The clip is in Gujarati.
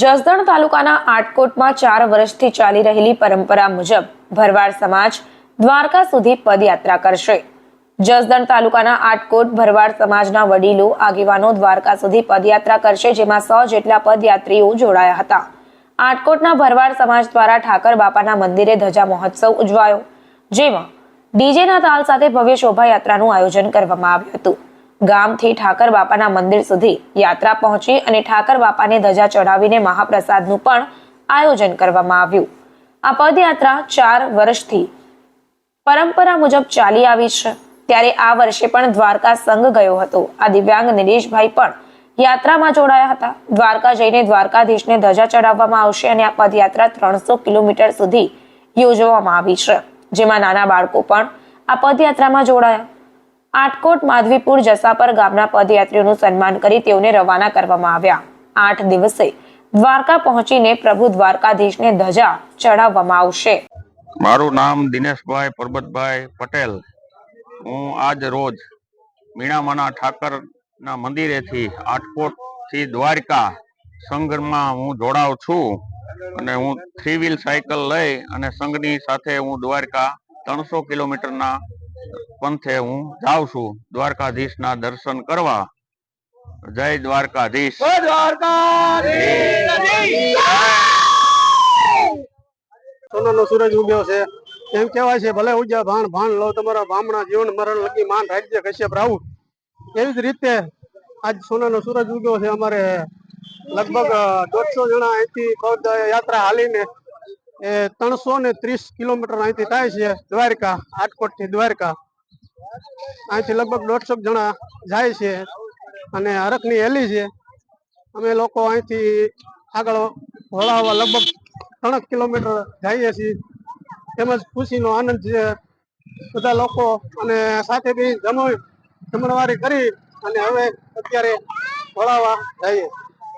જસદણ તાલુકાના આટકોટમાં ચાર વર્ષથી ચાલી રહેલી પરંપરા મુજબ ભરવાડ સમાજ દ્વારકા સુધી પદયાત્રા કરશે. જસદણ તાલુકાના આટકોટ ભરવાડ સમાજના વડીલો, આગેવાનો દ્વારકા સુધી પદયાત્રા કરશે, જેમાં સો જેટલા પદયાત્રીઓ જોડાયા હતા. આટકોટના ભરવાડ સમાજ દ્વારા ઠાકર બાપાના મંદિરે ધજા મહોત્સવ ઉજવાયો, જેમાં ડીજેના તાલ સાથે ભવ્ય શોભાયાત્રાનું આયોજન કરવામાં આવ્યું હતું. ગામથી ઠાકર બાપાના મંદિર સુધી યાત્રા પહોંચી અને ઠાકર બાપાને ધજા ચઢાવીને મહાપ્રસાદનું પણ આયોજન કરવામાં આવ્યું. આ પદયાત્રા ચાર વર્ષથી પરંપરા મુજબ ચાલી આવી છે. ત્યારે આ વર્ષે પણ દ્વારકા સંઘ ગયો હતો. આ દિવ્યાંગ નિલેશભાઈ પણ યાત્રામાં જોડાયા હતા. દ્વારકા જઈને દ્વારકાધીશને ધજા ચઢાવવામાં આવશે અને આ પદયાત્રા ત્રણસો કિલોમીટર સુધી યોજવામાં આવી છે. જેમાં નાના બાળકો પણ આ પદયાત્રામાં જોડાયા. આટકોટ માધવીપુર જસાપર ગામના પદયાત્રીઓનું સન્માન કરી તેઓને રવાના કરવામાં આવ્યા. આઠ દિવસે દ્વારકા પહોંચીને પ્રભુ દ્વારકાધીશને ધજા ચડાવવામાં આવશે. મારું નામ દિનેશભાઈ પરબતભાઈ પટેલ. હું આજ રોજ મીણામાના ઠાકરના મંદિરેથી આઠકોટથી દ્વારકા સંઘમાં હું જોડાવ છું અને હું થ્રી વ્હીલ સાયકલ લઈ અને સંઘની સાથે હું દ્વારકા ત્રણસો કિલોમીટરના પંથે હું જાઉં છું દ્વારકાધીશના દર્શન કરવા. જય દ્વારકાધીશ. સોનાનો સૂરજ ઉગ્યો છે. એમ કહેવાય છે, ભલે ઉજા ભાણ ભાણ લો, તમારા ભામણા જીવન મરણ લગી માન રાજ્ય કશ્યપ રાહુ. એવી જ રીતે આજ સોનાનો સૂરજ ઉગ્યો છે અમારે લગભગ દોઢસો જણા અહીંથી યાત્રા હાલીને એ ત્રણસો ને ત્રીસ કિલોમીટર અહીંથી થાય છે, દ્વારકા આટકોટથી દ્વારકા. અહીંથી લગભગ દોઢસો જણા જાય છે અને હરકની હેલી છે. અમે લોકો અહીંથી આગળ વળાવવા લગભગ ત્રણ કિલોમીટર જઈએ છીએ. તેમજ ખુશીનો આનંદ છે. બધા લોકો અને સાથે બી જમણ જમણવારી કરી અને હવે અત્યારે વળાવવા જઈએ.